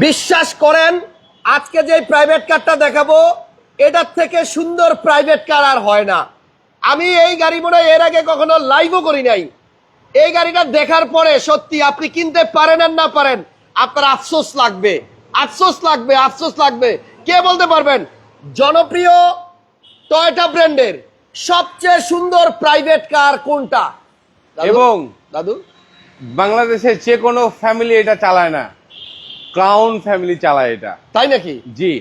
বিশ্বাস করেন আজকে যে প্রাইভেট কারটা দেখাবো এটার থেকে সুন্দর প্রাইভেট কার আর হয় না। আমি এই গাড়ি মনে এর আগে কখনো লাইভও করি নাই। এই গাড়িটা দেখার পরে সত্যি আপনি কিনতে পারেন আর না পারেন আপনার আফসোস লাগবে। আফসোস লাগবে আফসোস লাগবে। কে বলতে পারবেন? জনপ্রিয় টয়টা ব্র্যান্ডের সবচেয়ে সুন্দর প্রাইভেট কার কোনটা? এবং দাদু? বাংলাদেশের যে কোনো ফ্যামিলি এটা চালায় না। ক্রাউন ফ্যামিলি চালায় এটা। তাই নাকি? জি।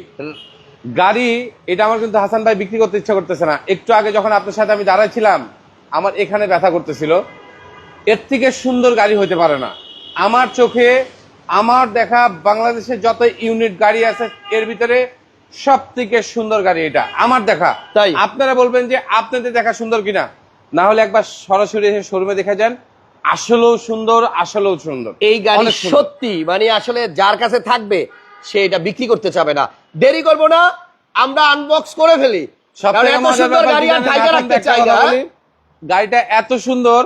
গাড়ি এটা আমার কিন্তু হাসান ভাই বিক্রি করতে ইচ্ছা করতেছে না। একটু আগে যখন আপনার সাথে আমি দাঁড়াইছিলাম আমার এখানে ব্যথা করতেছিল। এর থেকে সুন্দর গাড়ি হতে পারে না। আমার চোখে আমার দেখা বাংলাদেশের যত ইউনিট গাড়ি আছে এর ভিতরে সব থেকে সুন্দর গাড়ি এটা। আমার দেখা। তাই? আপনারা বলবেন যে আপনাদের দেখা সুন্দর কিনা? না হলে একবার সরাসরি এসে শোরুমে দেখা যান। আসলেও সুন্দর আসলেও সুন্দর। এই গাড়ি সত্যি মানে আসলে যার কাছে থাকবে সে এটা বিক্রি করতে চাবে না। দেরি করব না আমরা আনবক্স করে ফেলি। গাড়িটা এত সুন্দর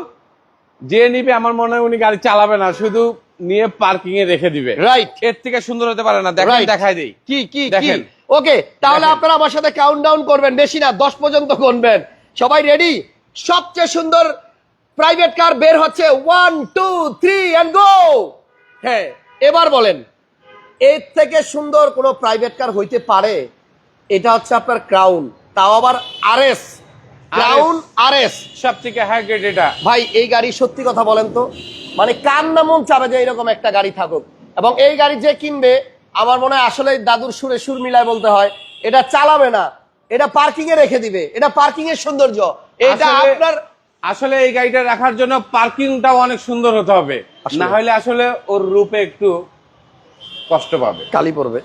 যে নিবে আমার মনে হয় উনি গাড়ি চালাবে না শুধু নিয়ে পার্কিং এ রেখে দিবে। রাইট এর থেকে সুন্দর হতে পারে না। দেখেন. দেখাই দেই। কি কি কি? দেখেন। ওকে তাহলে আপনারা আমার সাথে কাউন্ট ডাউন করবেন বেশি না দশ পর্যন্ত গুনবেন সবাই রেডি সবচেয়ে সুন্দর প্রাইভেট কার বের হচ্ছে one two three and go হ্যাঁ এবার বলেন এর থেকে সুন্দর কোনো প্রাইভেট কার হইতে পারে? এটা হচ্ছে আপনার ক্রাউন তাও আবার আর এস ক্রাউন আরএস সব থেকে হাই গ্রেড এটা। ভাই এই গাড়ি সত্যি কথা বলেন তো মানে কার না মন চাবে যে এরকম একটা গাড়ি থাকুক? এবং এই গাড়ি যে কিনবে আমার মনে হয় আসলে দাদুর সুরে সুর মিলায় বলতে হয় এটা চালাবে না এটা পার্কিং এ রেখে দিবে এটা পার্কিং এর সৌন্দর্য এটা আপনার আসলে এই গাড়িটা রাখার জন্য পার্কিংটাও অনেক সুন্দর হতে হবে। না হলে আসলে ওর রূপে একটু কষ্ট পাবে। কালি পড়বে।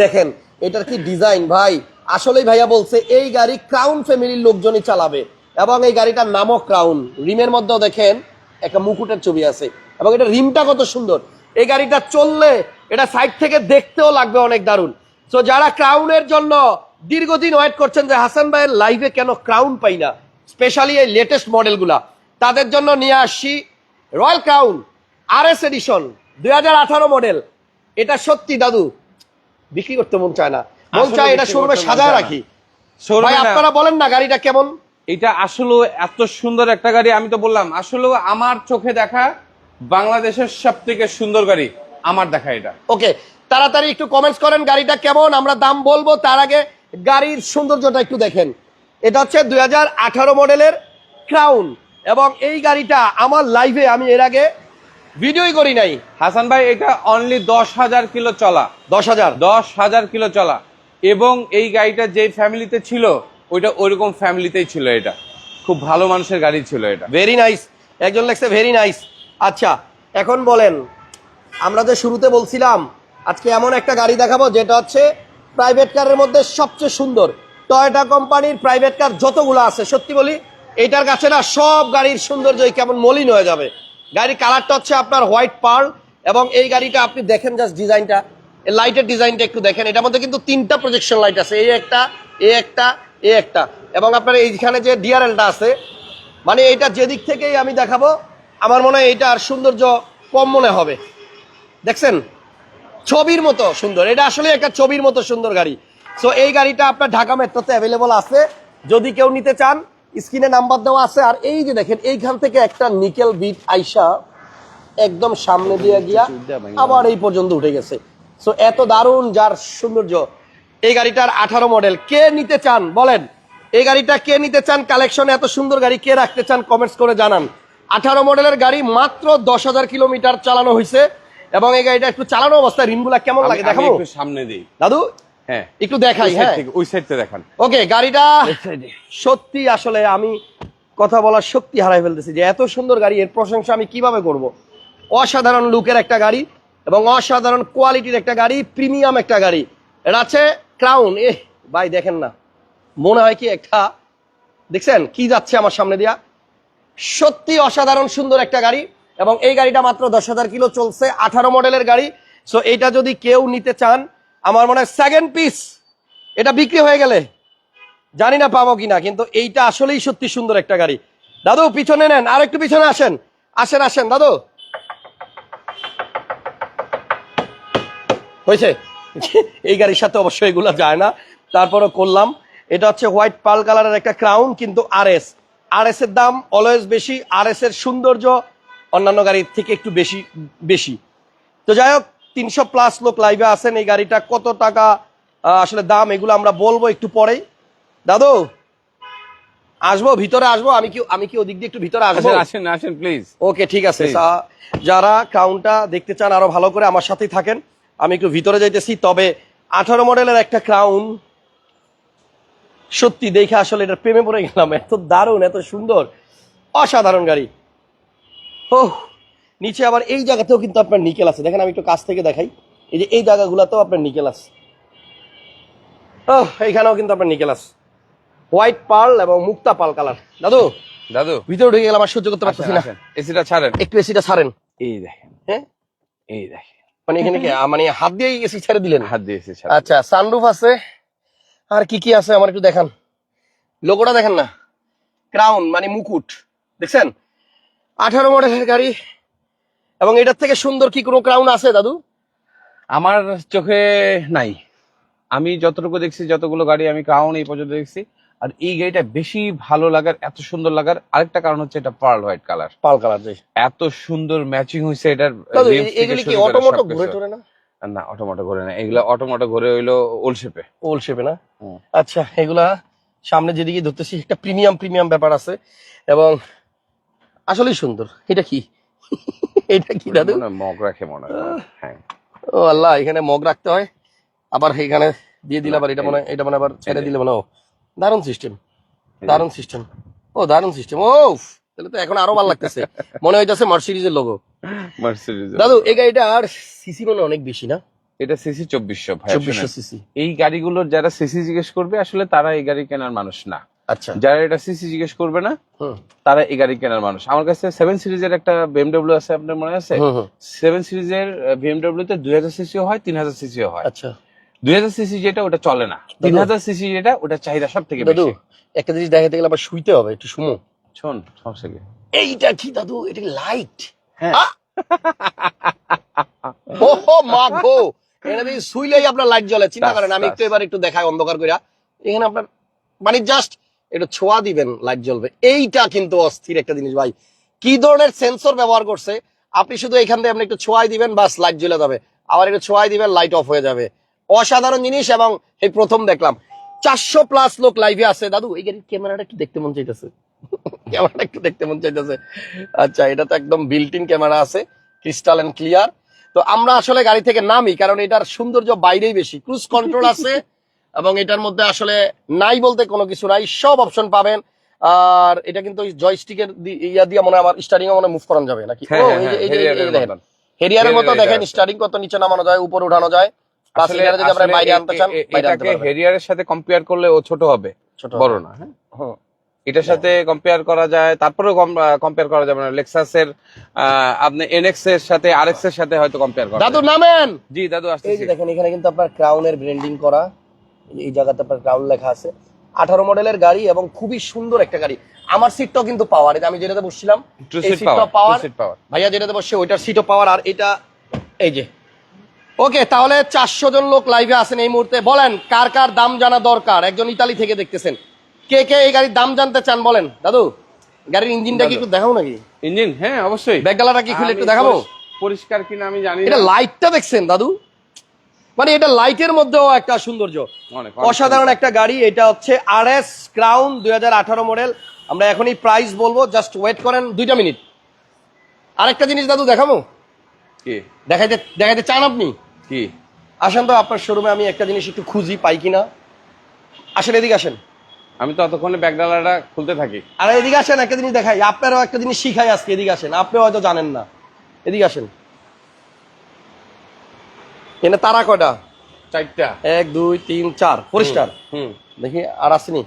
দেখেন এটার কি ডিজাইন ভাই? আসলেই ভাইয়া বলছে এই গাড়ি ক্রাউন ফ্যামিলির লোকজনই চালাবে এবং এই গাড়িটার নামও ক্রাউন রিমের মধ্যেও দেখেন একটা মুকুটের ছবি আছে এবং এটা রিমটা কত সুন্দর। এই গাড়িটা চললে এটা সাইড থেকে দেখতেও লাগবে অনেক দারুণ। তো যারা ক্রাউনের জন্য দীর্ঘদিন ওয়েট করছেন যে হাসান ভাইয়ের লাইভে কেন ক্রাউন পাই না স্পেশালি এই লেটেস্ট মডেলগুলা। তাদের জন্য নিয়ে আসছি royal crown R S edition দুই হাজার আঠারো মডেল এটা সত্যি দাদু বিক্রি করতে মন চায় না। মন চায় এটা শোরুমে সাজায় রাখি। ভাই আপনারা বলেন না গাড়িটা কেমন? এটা আসলে এত সুন্দর একটা গাড়ি আমি তো বললাম আসলে আমার চোখে দেখা বাংলাদেশের সব থেকে সুন্দর গাড়ি আমার দেখা এটা। ওকে তাড়াতাড়ি একটু কমেন্টস করেন গাড়িটা কেমন আমরা দাম বলব তার আগে গাড়ির সৌন্দর্যটা একটু দেখেন। এটা হচ্ছে দু হাজার আঠারো মডেলের ক্রাউন এবং এই গাড়িটা আমার লাইভে আমি এর আগে ভিডিওই করি নাই। হাসান ভাই এটা অনলি দশ হাজার কিলো চলা। দশ হাজার। দশ হাজার কিলো চলা। এবং এই গাড়িটা যে ফ্যামিলিতে ছিল ওইটা ওইরকম ফ্যামিলিতেই ছিল এটা। খুব ভালো মানুষের গাড়ি ছিল এটা। ভেরি নাইস একজন লেখছে ভেরি নাইস আচ্ছা এখন বলেন আমরা যে শুরুতে বলছিলাম আজকে এমন একটা গাড়ি দেখাবো যেটা হচ্ছে প্রাইভেট কারের মধ্যে সবচেয়ে সুন্দর। টয়োটা কোম্পানির প্রাইভেট কার যতগুলো আছে, সত্যি বলি এইটার কাছে না সব গাড়ির সৌন্দর্যই কেমন মলিন হয়ে যাবে। গাড়ির কালারটা হচ্ছে আপনার হোয়াইট পার্ল এবং এই গাড়িটা আপনি দেখেন জাস্ট ডিজাইনটা লাইটের ডিজাইনটা একটু দেখেন। এটার মধ্যে কিন্তু তিনটা প্রজেকশন লাইট আছে, এই একটা এ একটা এ একটা। এবং আপনার এইখানে যে ডিআরএলটা আছে মানে এইটা যেদিক থেকেই আমি দেখাবো, আমার মনে হয় এইটা আর সৌন্দর্য কম মনে হবে। দেখছেন? ছবির মতো সুন্দর। এটা আসলে একটা ছবির মতো সুন্দর গাড়ি। সো এই গাড়িটা আপনার ঢাকা মেট্রোতে অ্যাভেলেবল আছে। যদি কেউ নিতে চান স্ক্রিনে নাম্বার দেওয়া আছে। আর এই যে দেখেন এইখান থেকে একটা নিকেল বিট আইসা একদম সামনে দিয়ে গিয়া আবার এই পর্যন্ত উঠে গেছে। সো এত দারুণ যার সৌন্দর্য। এই গাড়িটার আঠারো মডেল কে নিতে চান বলেন। এই গাড়িটা কে নিতে চান কালেকশন এত সুন্দর গাড়ি কে রাখতে চান কমেন্টস করে জানান। আঠারো মডেলের গাড়ি মাত্র দশ হাজার কিলোমিটার চালানো হয়েছে। এবং এই গাড়িটা একটু চালানো অবস্থায় রিমগুলা কেমন লাগে দেখাবো? সামনে দিই। দাদু হ্যাঁ। একটু দেখাই হ্যাঁ। থেকে- ওই সাইডটা দেখান। ওকে গাড়িটা সত্যি আসলে আমি কথা বলার শক্তি হারাই ফেলতেছি যে এত সুন্দর গাড়ি এর প্রশংসা আমি কীভাবে করব? অসাধারণ লুকের একটা গাড়ি এবং অসাধারণ কোয়ালিটির একটা গাড়ি প্রিমিয়াম একটা গাড়ি। এটা আছে ক্রাউন এ ভাই দেখেন না। মনে হয় কি একটা দেখছেন? কি যাচ্ছে আমার সামনে দিয়া? সত্যি অসাধারণ সুন্দর একটা গাড়ি এবং এই গাড়িটা মাত্র দশ হাজার কিলো চলছে আঠারো মডেলের গাড়ি। সো এইটা যদি কেউ নিতে চান আমার মনে হয় সেকেন্ড পিস এটা বিক্রি হয়ে গেলে। জানি না পাবো কিনা, কিন্তু এইটা আসলেই সত্যি সুন্দর একটা গাড়ি। দাদু, পিছনে নেন, আর একটু পিছনে আসেন। আসেন আসেন, দাদু। হয়েছে? এই গাড়ির সাথে অবশ্যই এগুলো যায় না। তারপরে করলাম। এটা হচ্ছে হোয়াইট পাল কালারের একটা ক্রাউন কিন্তু আর এস আর এস এর দাম অলওয়েজ বেশি আর এস এর সৌন্দর্য অন্যান্য গাড়ির থেকে একটু বেশি বেশি। তো যাই হোক তিনশো প্লাস লোক লাইভে আছেন এই গাড়িটা কত টাকা আসলে দাম এগুলো আমরা বলব একটু পরেই। দাদু আসব ভিতরে আসব আমি কি আমি কি ওদিক দিয়ে একটু ভিতরে আসব? আসেন আসেন আসেন প্লিজ ওকে ঠিক আছে। যারা ক্রাউনটা দেখতে চান আরও ভালো করে আমার সাথেই থাকেন। আমি একটু ভিতরে যাইতেছি তবে আঠারো মডেলের একটা ক্রাউন সত্যি দেখে আসলে এটা প্রেমে পড়ে গেলাম। এত দারুণ এত সুন্দর অসাধারণ গাড়ি। ও নিচে আবার এই জায়গাতেও কিন্তু আপনার নিকেল আছে। দেখেন আমি একটু কাছ থেকে দেখাই। এই যে এই জায়গাগুলোতেও আপনার নিকেল আছে। ও এইখানেও কিন্তু আপনার নিকেল আছে। হোয়াইট পার্ল এবং মুক্তা পাল কালার দাদু দাদু। ভিতরে ঢুকে গেলাম আর সহ্য করতে পারতেছি না। এসিটা ছাড়েন। একটু এসিটা ছাড়েন। এই দেখেন। হ্যাঁ? এই দেখেন। মানে এখানে কি মানে হাত দিয়েই এসি ছেড়ে দিলেন? হাত দিয়ে এসি ছাড়েন। আচ্ছা সানরুফ আছে। আর কি কি আছে আমার একটু দেখান। লোগোটা দেখেন না। ক্রাউন মানে মুকুট। দেখছেন? আঠারো মডেলের গাড়ি। এবং এটার থেকে সুন্দর কি কোনো ক্রাউন আছে দাদু? আমার চোখে নাই। আমি যতটুকু দেখছি যতগুলো গাড়ি আমি ক্রাউন এই পর্যন্ত দেখছি আর এই গাড়িটা বেশি ভালো লাগার এত সুন্দর লাগার আরেকটা কারণ হচ্ছে এটা pearl white colour pearl colour এত সুন্দর ম্যাচিং হয়েছে এটার এগুলি কি অটোমোটো। ঘুরে টরে না? না অটোমোটো ঘুরে না। এগুলো অটোমোটো ঘুরে হইল ওল্ড শেপে ওল শেপে না। আচ্ছা এগুলা সামনে যেদিকে ধরতেছি একটা প্রিমিয়াম প্রিমিয়াম ব্যাপার আছে। এবং আসলেই সুন্দর। এটা কি? এটা কি দাদু? মগ রাখে মনে হয় হ্যাঁ। ও আল্লাহ এখানে মগ রাখতে হয়। আবার এখানে দিয়ে দিলে আবার এটা মনে এটা মনে আবার ছেড়ে দিলে মনে ও দারুণ সিস্টেম দারুণ সিস্টেম ও দারুণ সিস্টেম ও তাহলে তো এখন আরও ভালো লাগতেছে। মনে হইতাছে মার্সিডিজের লোগো মার্সিডিজ দাদু এই গাড়িটা আর সিসি মনে অনেক বেশি না? এটা সিসি চব্বিশশো ভাই চব্বিশশো। সিসি এই গাড়িগুলোর যারা সিসি জিজ্ঞেস করবে আসলে তারা এই গাড়ি কেনার মানুষ না। আচ্ছা। যারা এটা সিসি জিজ্ঞেস করবে না তারা এই গাড়ি কেনার মানুষ। আমার কাছে সেভেন সিরিজের একটা বিএমডব্লিউ আছে আপনার মনে আছে। সেভেন সিরিজের বিএমডব্লিউ তে দুই হাজার সিসিও হয় তিন হাজার সিসিও হয়। আচ্ছা। দুই হাজার সিসি যেটা ওটা চলে না। তিন হাজার সিসি যেটা ওটা চাহিদা সব থেকে বেশি। একটা জিনিস দেখাতে গেলে আবার শুইতে হবে একটু শুনো শোন সমস্যা কি? এইটা কি দাদু? এটা লাইট হ্যাঁ। ও মা গো! এখানে দেখি শুইলেই আপনার লাইট জ্বলে চিন্তা করেন আমি। একটু এবার একটু দেখাই অন্ধকার কইরা। এখানে আপনার মানে জাস্ট একটু ছোঁয়া দিবেন লাইট জ্বলবে। এইটা কিন্তু অস্থির একটা জিনিস ভাই। কি ধরনের সেন্সর ব্যবহার করছে? আপনি শুধু এখান থেকে আপনি একটু ছোঁয়াই দিবেন, বাস লাইট জ্বলে যাবে। আবার একটু ছোঁয়াই দিবেন লাইট অফ হয়ে যাবে। অসাধারণ জিনিস এবং এই প্রথম দেখলাম। চারশো প্লাস লোক লাইভে আছে। দাদু, এই গাড়ির ক্যামেরাটা একটু দেখতে মন চাইতেছে। ক্যামেরাটা একটু দেখতে মন চাইতেছে। আচ্ছা এটা তো একদম বিল্ট ইন ক্যামেরা আছে। ক্রিস্টাল এন্ড ক্লিয়ার তো আমরা আসলে গাড়ি থেকে নামি, কারণ এটার সৌন্দর্য বাইরেই বেশি। ক্রুজ কন্ট্রোল আছে এবং এটার মধ্যে আসলে নাই বলতে কোনো কিছু নাই সব অপশন পাবেন। আর এটা কিন্তু জয়স্টিকের ইয়া দিয়ে মনে আমার স্টারিং মনে মুভ করানো যাবে নাকি? হ্যাঁ, হ্যাঁ, হ্যাঁ, হেরিয়ারের মতো দেখেন স্টারিং কত নিচে নামানো যায় উপরে উঠানো যায় হেরিয়ারের সাথে কম্পেয়ার করলে ও ছোট হবে বড় না হ্যাঁ? এটার সাথে কম্পেয়ার করা যায় তারপরেও কম্পেয়ার করা যাবে না। লেক্সাস এর আপনি এনএক্স এর সাথে আরএক্স এর সাথে হয়তো কম্পেয়ার করা দাদু। নামেন! জি দাদু দেখেন এখানে কিন্তু আপনার ক্রাউনের ব্র্যান্ডিং করা এই জায়গাতে আপনার ক্রাউন লেখা আছে। আঠারো মডেলের গাড়ি এবং খুবই সুন্দর একটা গাড়ি। আমার সিটটাও কিন্তু পাওয়ার আমি যেটাতে বসছিলাম পাওয়ার ভাইয়া যেটাতে বসছে ওইটার সিটও পাওয়ার আর এটা এই যে। ওকে তাহলে চারশো জন লোক লাইভে আছেন এই মুহূর্তে। বলেন কার কার দাম জানা দরকার? একজন ইতালি থেকে দেখতেছেন। কে কে এই গাড়ির দাম জানতে চান বলেন। দাদু গাড়ির ইঞ্জিনটা কি একটু দেখাবো নাকি? ইঞ্জিন? হ্যাঁ অবশ্যই। ব্যাকডালাটা কি খুলে একটু দেখাবো? পরিষ- পরিষ্কার কিনা আমি জানি এটা লাইটটা দেখছেন দাদু? মানে এটা লাইটের মধ্যেও একটা সৌন্দর্য। অসাধারণ একটা গাড়ি এটা হচ্ছে আর এস ক্রাউন দুই মডেল আমরা এখনই প্রাইস বলব জাস্ট ওয়েট করেন দুইটা মিনিট আরেকটা জিনিস দাদু দেখাবো? কি? দেখাইতে দেখাইতে চান আপনি? কি? আসেন তো আপনার শোরুমে আমি একটা জিনিস একটু খুঁজি পাই কিনা। আসেন এদিকে আসেন। আমি তো ততক্ষণে ব্যাগডালাটা খুলতে থাকি। আর এদিকে আসেন একটা জিনিস দেখাই। আপনারও একটা জিনিস শিখাই আজকে এদিকে আসেন। আপনিও হয়তো জানেন না। এদিকে আসেন। এনে তারা কয়টা? চারটা। এক দুই তিন চার। পরিষ্কার। হুম দেখি আর আসেনি।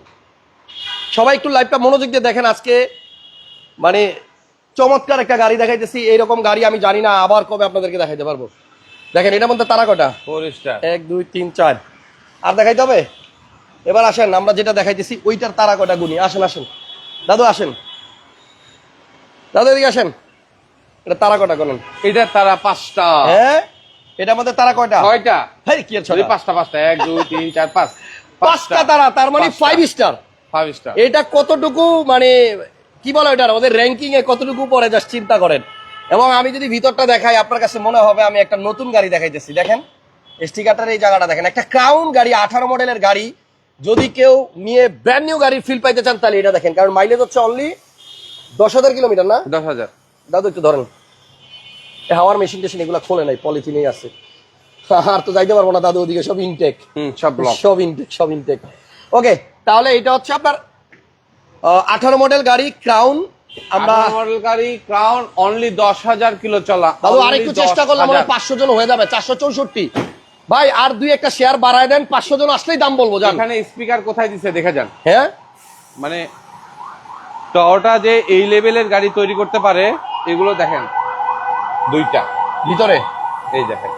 সবাই একটু লাইভটা মনোযোগ দিয়ে দেখেন আজকে। মানে চমৎকার একটা গাড়ি দেখাইতেছি। এইরকম গাড়ি আমি জানি না আবার কবে আপনাদেরকে দেখাইতে পারব। দেখেন এটার মধ্যে তারা কটা এক দুই তিন চার। আর দেখাইতে হবে? এবার আসেন আমরা যেটা দেখাইতেছি ওইটার তারা কটা গুনি আসেন আসেন। দাদু আসেন। দাদু এদিকে আসেন। এটা তারা কটা গুনুন এটা তারা পাঁচটা। হ্যাঁ? এটার মধ্যে তারা কয়টা? ছয়টা। হ্যাঁ কি আর ছয়টা? পাঁচটা পাঁচটা। এক দুই তিন চার পাঁচ। পাঁচটা তারা তার মানে ফাইভ স্টার ফাইভ স্টার এটা কতটুকু মানে কি বলে ওটার? ওদের র্যাঙ্কিং এ কতটুকু পরে জাস্ট চিন্তা করেন। এবং আমি যদি ভিতরটা দেখাই আপনার কাছে মনে হবে আমি একটা নতুন গাড়ি দেখাইতেছি। দেখেন স্টিকারটার এই জায়গাটা দেখেন। একটা ক্রাউন গাড়ি আঠারো মডেলের গাড়ি। যদি কেউ নিয়ে ব্র্যান্ড নিউ গাড়ির ফিল পাইতে চান তাহলে এটা দেখেন। কারণ মাইলেজ হচ্ছে অনলি দশ হাজার কিলোমিটার না? দশ হাজার। দাদু একটু ধরেন। হাওয়ার মেশিন টেশিন এগুলো খোলে নাই পলিথিনেই আছে। আর তো যাইতে পারব না দাদু ওদিকে সব ইনটেক সব সব ইনটেক সব ইনটেক ওকে তাহলে এটা হচ্ছে আপনার আঠারো মডেল গাড়ি ক্রাউন আমরা মডেল গাড়ি ক্রাউন অনলি দশ হাজার কিলো চলা। দাদু আরেকটু চেষ্টা করলে মনে পাঁচশো জন হয়ে যাবে চারশো চৌষট্টি। ভাই আর দুই একটা শেয়ার বাড়ায় দেন পাঁচশো জন আসলেই দাম বলব জান। এখানে স্পিকার কোথায় দিছে দেখে যান হ্যাঁ? মানে টয়োটা যে এই লেভেলের গাড়ি তৈরি করতে পারে এগুলো দেখেন। দুইটা। ভিতরে এই দেখেন।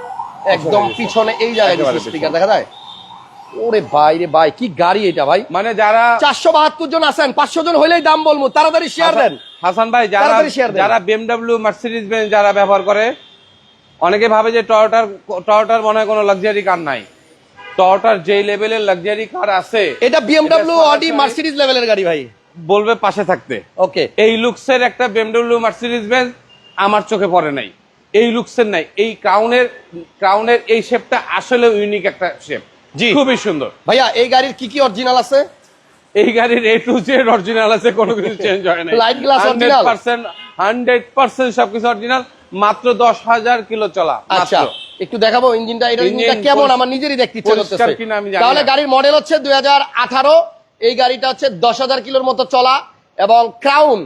একদম পিছনে এই জায়গায় স্পিকার দেখা যায়। ওরে ভাই রে ভাই কি গাড়ি এটা ভাই। মানে যারা চারশো বাহাত্তর জন আছেন পাঁচশো জন হইলেই দাম বলব। তাড়াতাড়ি শেয়ার দেন। হাসান ভাই যারা। যারা বিএমডব্লিউ মার্সিডিজ বেঞ্চ যারা ব্যবহার করে অনেকে ভাবে যে টয়োটার টয়োটার মনে হয় কোনো লাক্সারি কার নাই। টয়োটার যেই লেভেলের লাক্সারি কার আছে এটা বিএমডব্লিউ অডি মার্সিডিজ লেভেলের গাড়ি ভাই। বলবে পাশে থাকতে। ওকে এই লুকসের একটা বিএমডব্লিউ মার্সিডিজ বেঞ্চ আমার চোখে পড়ে নাই। এই লুকসের নাই এই ক্রাউনের ক্রাউনের এই শেপটা আসলে ইউনিক একটা শেপ জি। খুবই সুন্দর। ভাইয়া এই গাড়ির কি কি অরিজিনাল আছে? এই গাড়ির এ টু জেড অরিজিনাল আছে কোনো কিছু চেঞ্জ হয় না Light glass original? Percent hundred percent সবকিছু অরিজিনাল মাত্র দশ হাজার কিলো চলা আচ্ছা একটু দেখাবো ইঞ্জিনটা এটা ইঞ্জিনটা কেমন? আমার নিজেরই দেখতে ইচ্ছে করতেছে। তাহলে গাড়ির মডেল হচ্ছে দুই হাজার আঠারো এই গাড়িটা হচ্ছে দশ হাজার কিলোর মতো চলা এবং ক্রাউন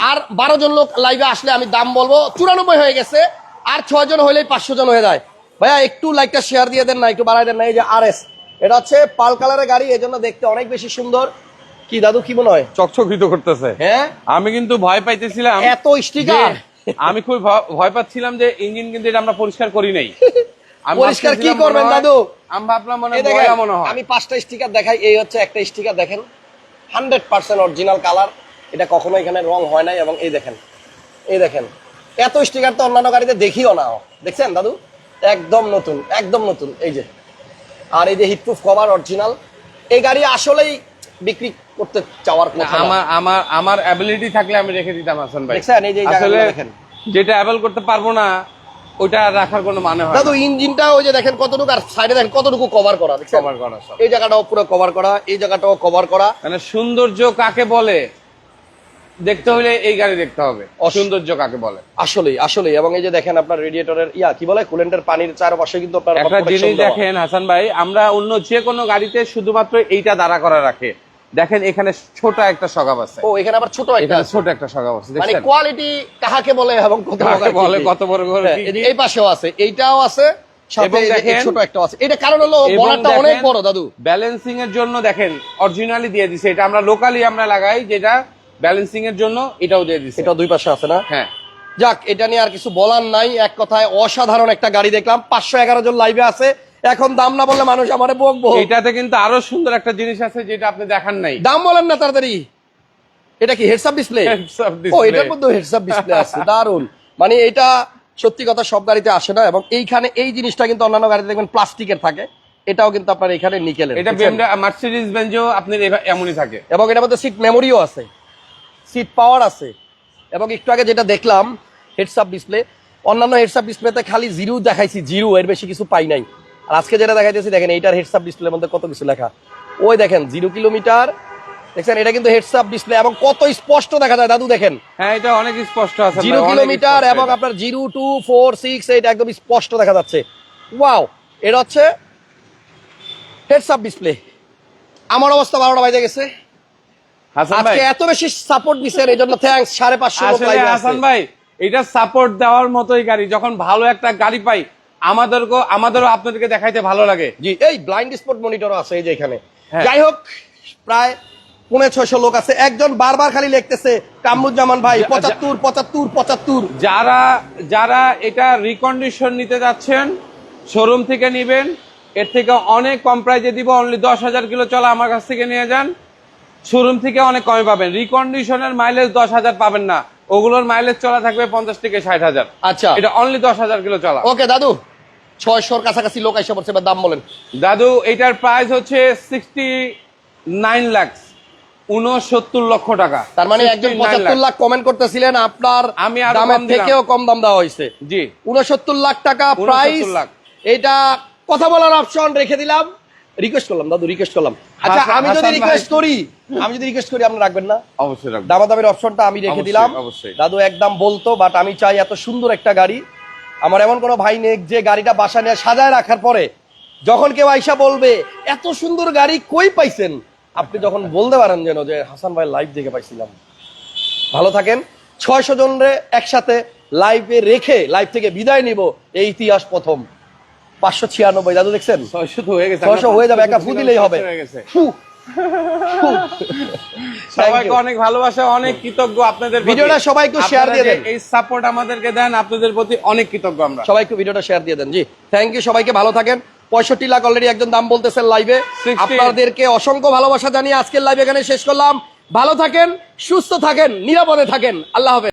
আর বারো জন লোক লাইভে আসলে আমি দাম বলব। চুরানব্বই হয়ে গেছে আর ছয় জন হলেই পাঁচশো জন হয়ে যায়। ভাইয়া একটু লাইকটা শেয়ার দিয়ে দেন না একটু বাড়াই দেন না এই যে আর এস এটা হচ্ছে পাল কালারের গাড়ি এই জন্য দেখতে অনেক বেশি সুন্দর। কি দাদু কি মনে হয়? চকচকিত করতেছে। হ্যাঁ? আমি কিন্তু ভয় পাইতেছিলাম। এত স্টিকার আমি খুব ভয় পাচ্ছিলাম যে ইঞ্জিন কিন্তু এটা আমরা পরিষ্কার করি নাই। পরিষ্কার কি করবেন দাদু? আমি ভাবলাম মনে হয় মনে হয়। আমি পাঁচটা স্টিকার দেখাই এই হচ্ছে একটা স্টিকার দেখেন। হান্ড্রেড পার্সেন্ট অরিজিনাল কালার এটা কখনো এখানে রং হয় নাই এবং এই দেখেন এই দেখেন। এত স্টিকার তো অন্যান্য গাড়িতে দেখিও না দেখছেন দাদু? একদম নতুন একদম নতুন এই যে। আর এই যে হিটপ্রুফ কভার অরিজিনাল এই গাড়ি আসলেই বিক্রি করতে চাওয়ার কথা আমার আমার আমার অ্যাবিলিটি থাকলে আমি রেখে দিতাম হাসান ভাই। দেখছেন? এই যে আসলে দেখেন। যেটা অ্যাবেল করতে পারব না ওইটা রাখার কোনো মানে হয় দাদু ইঞ্জিনটা ওই যে দেখেন কতটুকু আর সাইডে দেখেন কতটুকু কভার করা দেখছেন? কভার করা এই জায়গাটাও পুরো কভার করা এই জায়গাটাও কভার করা। মানে সৌন্দর্য কাকে বলে? দেখতে হলে এই গাড়ি দেখতে হবে। অসৌন্দর্য কাকে বলে? আসলেই আসলেই। এবং এই যে দেখেন আপনার রেডিয়েটরের ইয়া কি বলে? কুলেন্টের পানির চারপাশে কিন্তু আপনার একটা জিনিস দেখেন হাসান ভাই আমরা অন্য যে কোনো গাড়িতে শুধুমাত্র এইটা দাঁড়া করা রাখে। দেখেন এখানে ছোট একটা সগাব আছে। ও এখানে আবার ছোট একটা ছোট একটা সগাব আছে মানে কোয়ালিটি কাহাকে বলে এবং কত কাকে বলে কত বড় বড় হ্যাঁ, এই পাশেও আছে এইটাও আছে ছোট একটা আছে। এটা কারণ হলো বলারটা অনেক বড় দাদু। ব্যালেন্সিং এর জন্য দেখেন অরিজিনালি দিয়ে দিছে। এটা আমরা লোকালি আমরা লাগাই যেটা ব্যালেন্সিং এর জন্য এটাও দিয়ে দিছে। এটা দুই পাশে আছে না? হ্যাঁ। যাক এটা নিয়ে আর কিছু বলার নাই। এক কথায় অসাধারণ একটা গাড়ি দেখলাম। পাঁচশো এগারো জন লাইভে আছে। এখন দাম না বললে মানুষ আমারে বকবো এটাতে কিন্তু আরও সুন্দর একটা জিনিস আছে যেটা আপনি দেখান নাই। দাম বলেন না তাড়াতাড়ি। এটা কি হেডসআপ ডিসপ্লে ও এটার মধ্যে হেডসআপ ডিসপ্লে আছে। দারুণ মানে এটা সত্যি কথা সব গাড়িতে আসে না এবং এইখানে এই জিনিসটা কিন্তু অন্যান্য গাড়িতে দেখবেন প্লাস্টিকের থাকে। এটাও কিন্তু আপনার এখানে নিকেলের এটা? মার্সিডিজ বেঞ্জও আপনি এমনই থাকে। এবং এটার মধ্যে সিট মেমোরিও আছে। সিট পাওয়ার আছে। এবং একটু আগে যেটা দেখলাম হেডসআপ ডিসপ্লে অন্যান্য হেডসআপ ডিসপ্লেতে খালি জিরো দেখাইছি জিরো এর বেশি কিছু পাই নাই। আর আজকে যেটা দেখাইতেছি দেখেন এইটার হেডসআপ ডিসপ্লের মধ্যে কত কিছু লেখা। ওই দেখেন জিরো কিলোমিটার দেখছেন? এটা কিন্তু হেডসআপ ডিসপ্লে এবং কত স্পষ্ট দেখা যায়। দাদু দেখেন। হ্যাঁ এটা অনেক স্পষ্ট আছে জিরো কিলোমিটার এবং আপনার zero two four six eight একদম স্পষ্ট দেখা যাচ্ছে। ওয়াও এটা হচ্ছে হেডসআপ ডিসপ্লে আমার অবস্থা বারোটা বাজে গেছে। আজকে এত বেশি সাপোর্ট দিচ্ছেন এই জন্য থ্যাংকস সাড়ে পাঁচশো লোক আসলে live এ হাসান ভাই এটা সাপোর্ট দেওয়ার মতোই গাড়ি। যখন ভালো একটা গাড়ি পাই আমাদেরকে আমাদেরও আপনাদেরকে দেখাইতে ভালো লাগে। জি এই ব্লাইন্ড স্পট মনিটরও আছে এই যে এখানে। হ্যাঁ। যাই হোক প্রায় পৌনে ছয়শো লোক আছে। একজন বারবার খালি লিখতেছে কামরুজ্জামান ভাই পঁচাত্তর পঁচাত্তর পঁচাত্তর। যারা যারা এটা রিকন্ডিশন নিতে যাচ্ছেন শোরুম থেকে নিবেন এর থেকে অনেক কম প্রাইজে দিব অনলি দশ হাজার কিলো চলা আমার কাছ থেকে নিয়ে যান। শোরুম থেকে অনেক কমে পাবেন। রিকন্ডিশনের মাইলেজ দশ হাজার পাবেন না। ওগুলোর মাইলেজ চলা থাকবে পঞ্চাশ থেকে ষাট হাজার। আচ্ছা। এটা অনলি দশ হাজার কিলো চলা। ওকে দাদু। ছয়শোর কাছাকাছি লোক এসে পড়ছে দাম বলেন। দাদু এটার প্রাইস হচ্ছে সিক্সটি নাইন লাখ উনসত্তর লক্ষ টাকা। তার মানে একজন পঁচাত্তর লাখ কমেন্ট করতেছিলেন আপনার আমি আরও দামের থেকেও কম দাম দেওয়া হয়েছে। জি। উনসত্তর লাখ টাকা প্রাইস লাখ। এটা কথা বলার অপশন রেখে দিলাম। রিকোয়েস্ট করলাম দাদু রিকোয়েস্ট করলাম। আচ্ছা আমি যদি রিকোয়েস্ট করি আমি যদি রিকোয়েস্ট করি আপনি রাখবেন না? অবশ্যই রাখব। দামাদামের অপশনটা আমি রেখে দিলাম। দাদু একদম বলতো বাট আমি চাই এত সুন্দর একটা গাড়ি। আমার এমন কোনো ভাই নেই যে গাড়িটা বাসা নিয়ে সাজায় রাখার পরে যখন কেউ আইসা বলবে এত সুন্দর গাড়ি কই পাইছেন? আপনি যখন বলতে পারেন যেন যে হাসান ভাই লাইভ দেখে পাইছিলাম। ভালো থাকেন। ছয়শো জনরে একসাথে লাইভে রেখে লাইভ থেকে বিদায় নিব। এই ইতিহাস প্রথম। পাঁচশো ছিয়ানব্বই দাদু দেখছেন? ছয়শো হয়ে গেছে। ছয়শো হয়ে যাবে একা ফু দিলেই হবে। হয়ে ফু। সবাইকে অনেক ভালোবাসা অনেক কৃতজ্ঞ আপনাদের ভিডিওটা সবাইকে আপনারা দিয়ে দেন। এই সাপোর্ট আমাদেরকে দেন আপনাদের প্রতি অনেক কৃতজ্ঞ আমরা। সবাই একটু ভিডিওটা শেয়ার দিয়ে দেন জি। থ্যাংক ইউ সবাইকে ভালো থাকেন। পঁয়ষট্টি লাখ অলরেডি একজন দাম বলতেছেন লাইভে 60 আপনাদেরকে অসংখ্য ভালোবাসা জানিয়ে আজকের লাইভ এখানে শেষ করলাম। ভালো থাকেন সুস্থ থাকেন নিরাপদে থাকেন। আল্লাহ হাফেজ।